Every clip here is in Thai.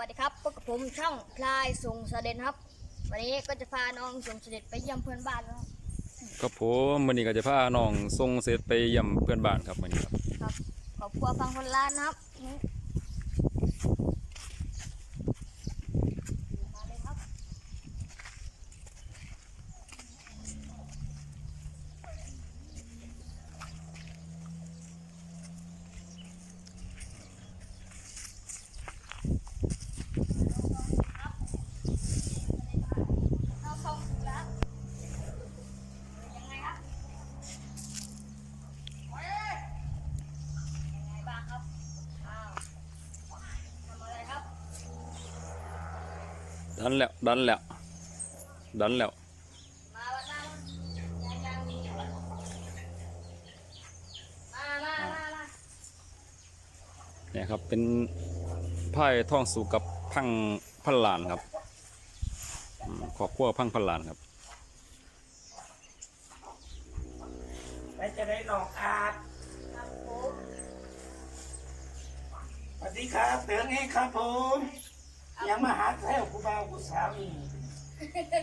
วัสดีครับพบกับผมช่องพลายส่งเสด็จครับ วันนี้ก็จะพาน้องส่งเสด็จไปเยี่ยมเพื่อนบ้านแล้วครับผมวันนี้ก็จะพาน้องส่งเสร็จไปเยี่ยมเพื่อนบ้านครับวันนี้ครับครับขอบครัวฟังคนล้านนะครับนี่มาเลยครับ เราส่งถึงแล้วเป็นยังไงครับยังไงบ้างครับ อ้าวทำอะไรครับ ดันแล้วดันแล้วดันแล้วมาเนี่ยครับเป็นไพ่ท่องสู่กับพังพันลานครับอืมครอบครัวพังพันลานครับไปจะได้หลอกอาดครับสวัสดีครับเตือนเองครับผม ยังมาหาแถวกูบ่าวกูสาวนี่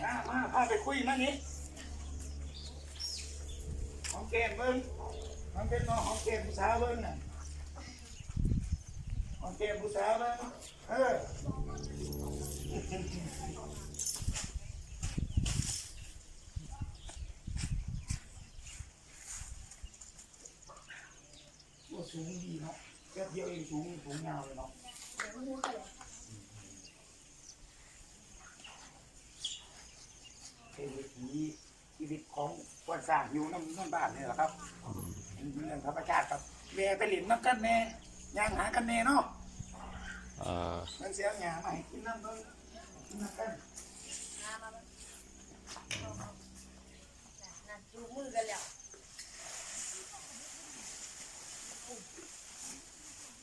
มามาพาไปคุยมานี่ของเกมเบิ้งมันเป็นน้องของเกมผู้สาวเบิ้งน่ะของเกมผู้สาวเบิ้งเออสูงดีเนาะแค่เดียวเองสูงสูงยาวเลยเนาะ เดี๋ยวพูดกันเลย เป็นวิถีชีวิตของคน สร้างอยู่น้ำน้ำบ้านนี่แหละครับเป็นเรื่องธรรมชาติครับแม่ไปหลินน้ำกันแน่ย่างหากันแน่เนาะเอ่อมันเสียหยามาให้กินน้ำเบิ่งกินน้ำกันมามามานั่นจูงมือกันแล้ว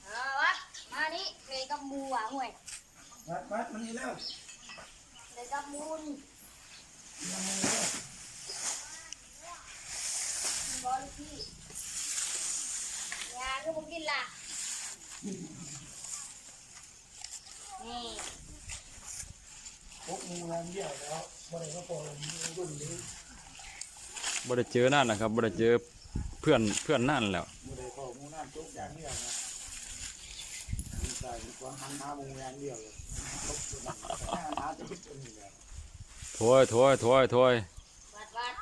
เอาวัดมานี่เลยกับมูหวาห่วยวัดวัดมันนี่แล้วเลยกับมูน ยังไงแล้ว บอลพี่ยาคือผมกิน ล่ะ นี่พกงูแรงเดียวแล้วบ่ได้ก็พอมีรุ่นนี้บ่ได้เจอนานนะครับบ่ได้เจอเพื่อนเพื่อนนานแล้วบ่ได้พองูน้ำจุกอย่างเดียวนะมีใจมีความหันหางูอย่างเดียวเลยตกอยู่นั่นแต่หน้าหาจะพิจารณาเลยโถอยโถอยโถอยโถอยวัดวัด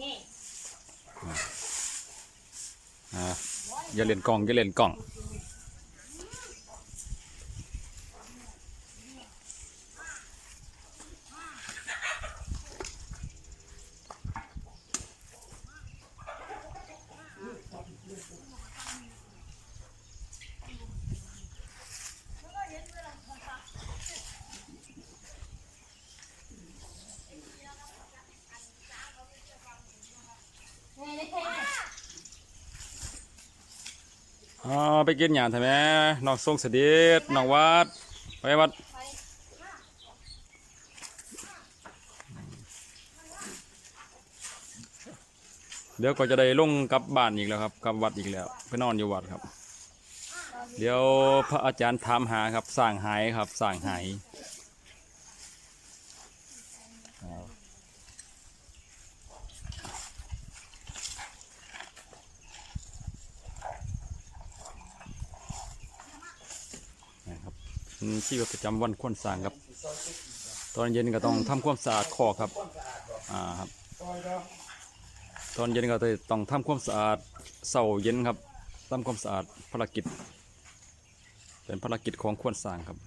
นี่ อ่า อย่าเล่นกล้องอย่าเล่นกล้อง อ๋อไปกินหยาดใช่ไหมน้องทรงเสด็จน้องวัด ไปวัดเดี๋ยวก็จะได้ลงกลับบ้านอีกแล้วครับกลับวัดอีกแล้วไปนอนอยู่วัดครับ เดี๋ยวพระอาจารย์ถามหาครับสั่งหายครับสั่งหายครับนะครับอืม ชีวิตประจำวันควรสร้างครับ ตอนเย็นก็ต้องทำความสะอาดคอกครับอ่าครับตอนเย็นก็ต้องทำความสะอาดเสาเย็นครับทำความสะอาดภารกิจ เป็นภารกิจของควรสร้างครับ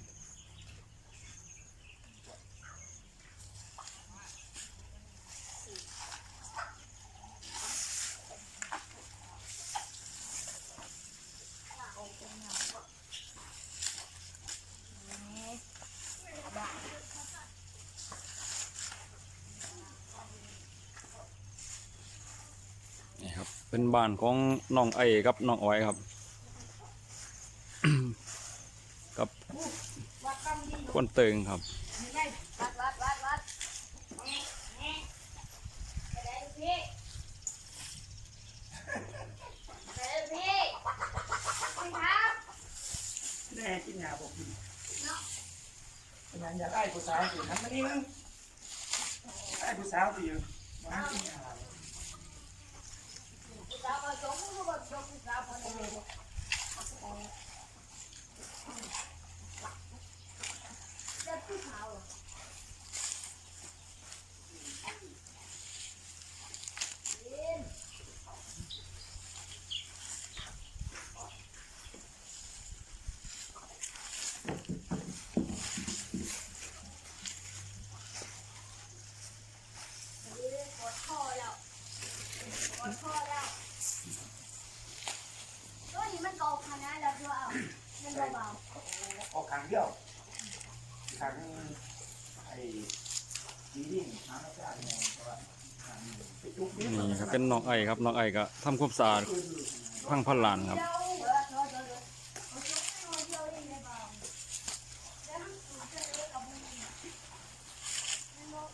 เป็นบ้านของน้องไอ้กับน้องอ้อยครับ กับวัดกำดีควนเติงครับนี่วัดวัดวัดวัดนี่นี่ไปได้ลูกพี่ไปได้ลูกพี่คุณครับแน่กินยาบอกกินเนาะงานอยากได้ผู้สาวสิทำมานี่มั้งได้ผู้สาวสิอยู่มาที่นี่อะ Đã 走 เป็นน้องไอครับน้องไอก็ทำความสะอาดพังพันลานครับ เดี๋ยวเดี๋ยวเดี๋ยวเดี๋ยวเดี๋ยวเอาตัวให้น้อยเดียวเองได้เปล่าแล้วมันสูงเกินเลยกับมึงมันบอก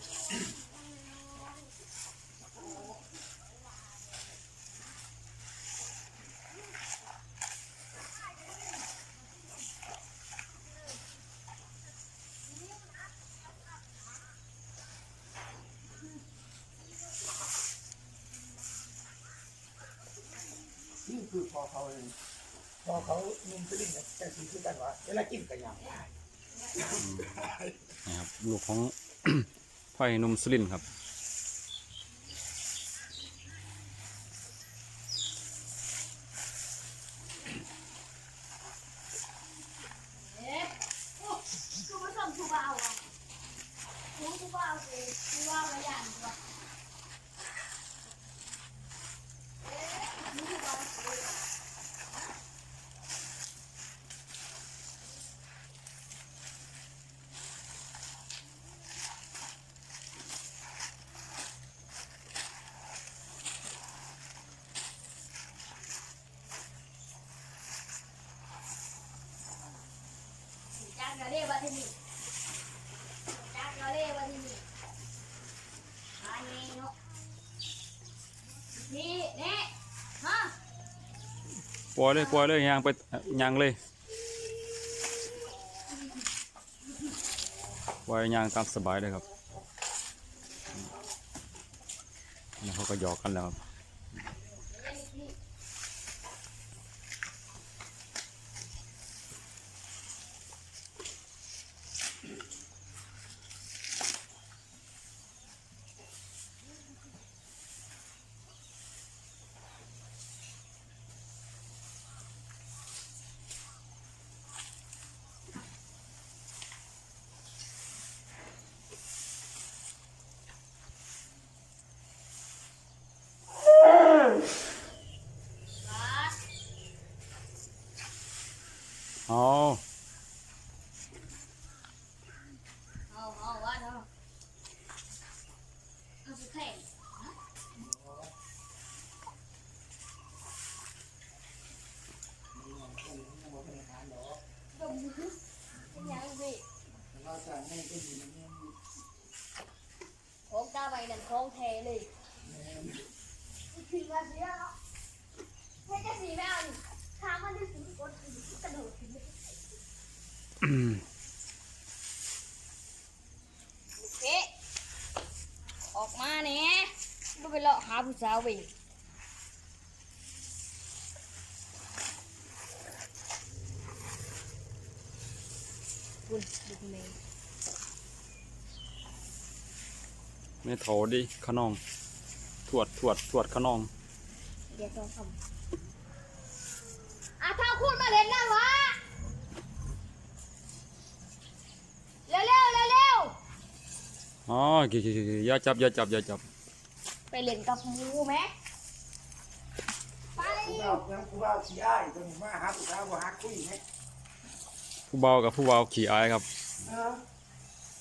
นี่คือพอเขาเองพอเขานุ่มสลิงเนี่ยแต่สีคือกันว่าเวลากินกันอย่างไรนี่ครับลูกของไผ่หนุ่มสุรินทร์ครับเอ๊ะโอ้คือมันส่งทูบาวอะทูทูบาวสิทูบาวอะไรอย่างเงี้ยเอ๊ะนี่ทูบาวสิ จักกะเล่ว่าที่นี่จักกะเล่ว่าที่นี่อันนี้เนาะนี่นี่ฮะ ปล่อยเลยปล่อยเลยยางไปยางเลยปล่อยยางตามสบายเลยครับนี่เขาก็หยอกกันแล้วครับาส เอา เอาเอาว่าเนาะเอาสิแข่งดมมือเป็นยังสิ เราจะให้ก็อยู่ในนี้ ของตาใบนั่น ของแท้เลยถึงมาเสียเนาะให้จะสีแมวนี่ทามันได้สีกดสีกระโดดถึงเอ๊ะออกมาเนี่ยไม่ไปเลาะหาผู้สาวไปคุณดูคุณเมย์ ไม่โถดิขนอง ถวดถวดถวดขนองเดี๋ยวต้องทำอะถ้าคุณมาเล่นนะวะเร็วเร็วเร็วเร็วอ๋อกี่กี่กี่อย่าจับอย่าจับอย่าจับ ไปเล่นกับหมูไหมไปผู้เรายังผู้เราขี้อ้ายตรงนี้มาหาผู้สาวว่าหาคุยไหมผู้เบากับผู้เบาขี่อายครับ เออ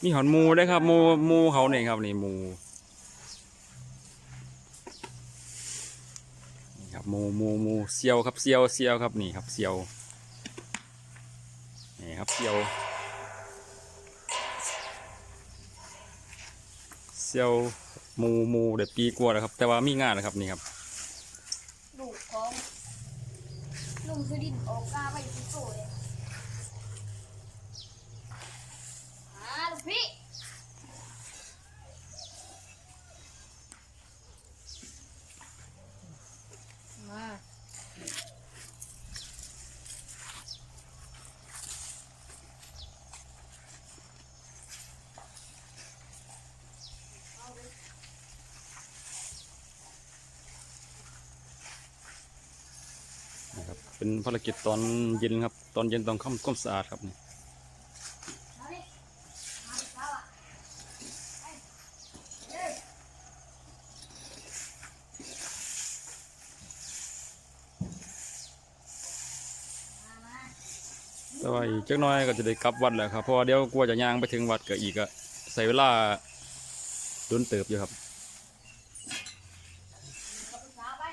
มีหอนมูได้วยครับมูมูเขาเนี่ยครับนี่มูนี่ครับมูมูมูเซียวครับเซียวเซียวครับนี่ครับเซียวนี่ครับเซียวเซียวมูมูเด็ดปีกว่าแล้วครับ แต่ว่ามีงานนะครับนี่ครับลูกของลุงคือดินออกกาไปที่โซ่เลยอ่า นะครับ เป็นภารกิจตอนเย็นครับ ตอนเย็นต้องทำความสะอาดครับนี่เอาดิมาดิเอไปเอ้ยมามาแต่ว่าอีกจักหน้อยก็จะได้กลับวัดแล้วครับเพราะว่าเดี๋ยวกลัวจะย่างไปถึงวัดก็อีกอะใส่เวลาโดนเติบอยู่ครับ เอาไปสาวไป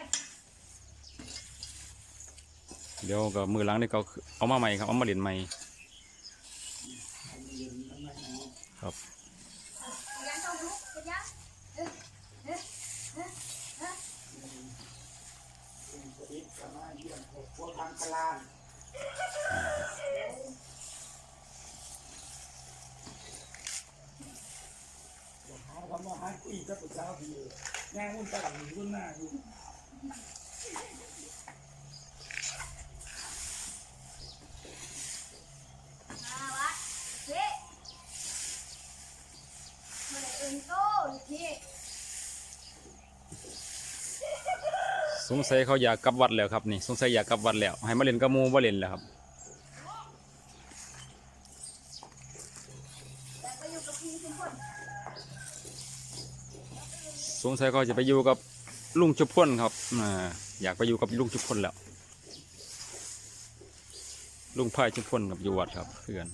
เดี๋ยวก็มือล้างนี่ก็เอามาใหม่ครับ เอามาเล่นใหม่ครับยังต้อกไปยังเอ้ยเอ้ยเอ้ยเอ้ยเป็นสวิตก็มาเยี่ครอบครัวทางกลางหาคำว่าหาคุยกับผู้สาวพี่ย่างมุ่นตลาดมุ่นหน้าอยู่ มาวัดเฮ้มาเลยเอ็นโต้ลูกพี่ ส งสัยเขาอยากกลับวัดแล้วครับนี่สงสัยอยากกลับวัดแล้ว ให้มาเล่นกับมูบ่เล่นแล้วครับสงสัยเขาจะไปอยู่กับลุงชุพนครับออยากไปอยู่กับลุงชุพนแล้ว ลุงพายชุพนกับอยู่วัดครับเพื่อน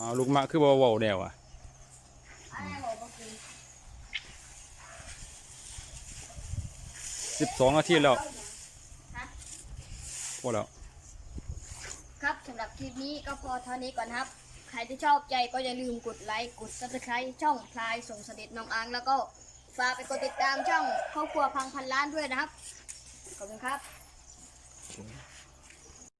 อลูกมะคือบ่เว้าแนวอะสิบสองนาทีแล้วพอแล้ว ครับสำหรับคลิปนี้ก็พอเท่านี้ก่อนครับ ใครที่ชอบใจก็อย่าลืมกดไลค์ กด subscribe ช่องพลายส่งเสด็จน้องอังแล้วก็ฝากไปกดติดตามช่องครอบครัวพังพันล้านด้วยนะครับ ขอบคุณครับ